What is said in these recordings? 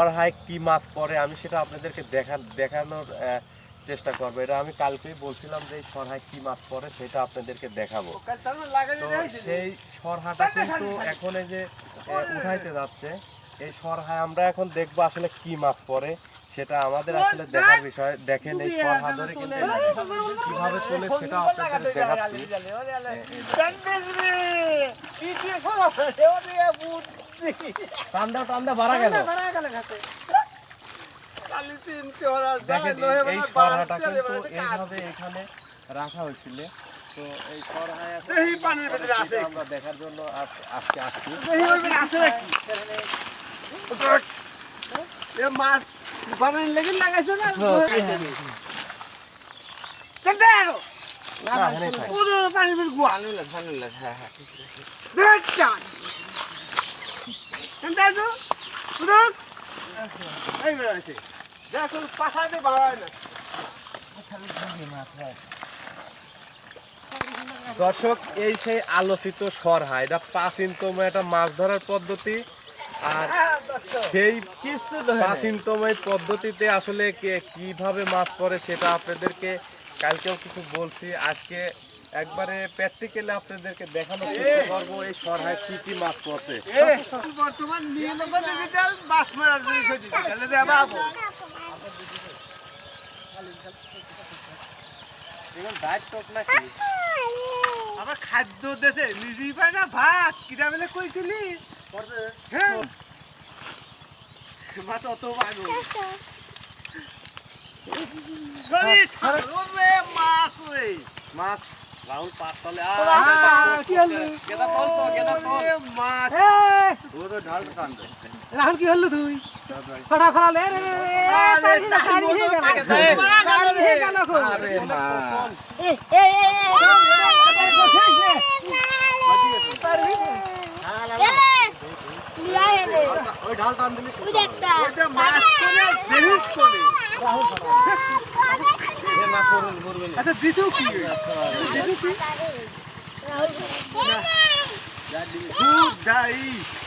সরহায় কি মাছ পড়ে আমি সেটা আপনাদেরকে দেখা দেখানোর চেষ্টা করব এটা আমি কালকেই বলছিলাম যে এই সরহায় কি মাছ পড়ে সেটা আপনাদেরকে দেখাবো সেই সরহাটা কিন্তু এখন এই যে উঠাইতে যাচ্ছে এই সরহায় আমরা এখন দেখব আসলে কি মাছ পড়ে সেটা আমাদের আসলে দেখার বিষয় দেখেন এই সরহা ধরে কিন্তু কীভাবে চলে সেটা আপনাদের দেখাচ্ছি টান্দা টান্দা বাড়া গেল। দেখেন এই- এই সরহাটা কিন্তু এইভাবে এখানে রাখা হয়েছিল। তো এই সরহায় এই পানির ভেতরে আছে। আমরা দেখার জন্য আজকে আসছি। মাছ বানানোর লেগে লাগাইছো না? পানির ভেতরে গুয়া দেখ কেন দেখো দেখো দর্শক, এই সেই আলোচিত সরহা, এটা প্রাচীনতম একটা মাছ ধরার পদ্ধতি। আর সেই প্রাচীনতম পদ্ধতিতে আসলে কে- কীভাবে মাছ পড়ে সেটা আপনাদেরকে কালকেও কিছু বলছি। আজকে একবারে প্র্যাকটিক্যালি আপনাদেরকে দেখানো চেষ্টা করব এই সরহায় কি কি মাছ পড়ছে বর্তমান ডিজিটাল বাস মারার জিনিস ডিজিটাল দেখাবো এগুলো ডায়েট টক নাকি? আবার খাদ্য দেশে নিজেই পায় না ভাত কিনা বেলে কইছিলি? হ্যাঁ। মাছ অত পাগল রে মাছ রে মাছ রাহুল পাঁচ তলে কি হলো? গেদা তল তো গেদা মাছ এ, ও তো ঢাল কান্দে রাহুল কি হলো তুই ফটা ফটা লে রে রে এ, হয়ে হয়ে। আরে মা ওই ঢাল টান দিলি ওটা মাছ করে ফিনিশ করে এ মাছ পড়বে পড়বে না আচ্ছা দিছো কি? দিছো কি? দুধ দাই।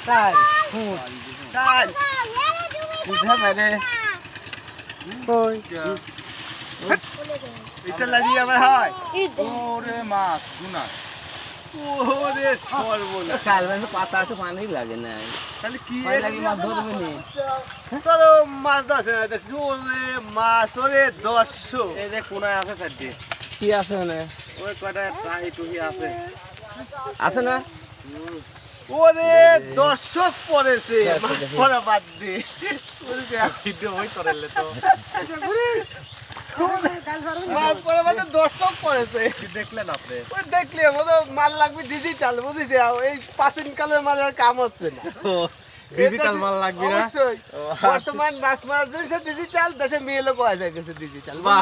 তাই, চাল বুঝা পারে। কই? এটা লাগিয়ে আবার হয়। ওরে মাছ গুনা ওরে সর্বনা কাল মানে পাতা আছে পানি লাগে না। তাহলে কি লাগে মাছ ধরবে নি। চলো মাছ ধরছে না দেখছি ওরে মাছ ওরে দশশো এই যে কোনায় আছে চারটি। কি আছে মানে? ওই কয়টা টাহি টুহি আছে। আছে না? ওরে দর্শক পড়েছে। পড়া বাদ দিয়ে ওরে ভিডিও তো দর্শক পড়েছে দেখলেন আপনি? ওই দেখলে আমাদের মাল লাগবে ডিজিটাল বুঝেছি? এই প্রাচীন কালের মালের কাম হচ্ছে না। ডিজিটাল মাল লাগবে না? বর্তমান মাছ মারার জন্য ডিজিটাল দেশে মেয়ে লোক হয়ে যায় গেছে ডিজিটাল বাহ।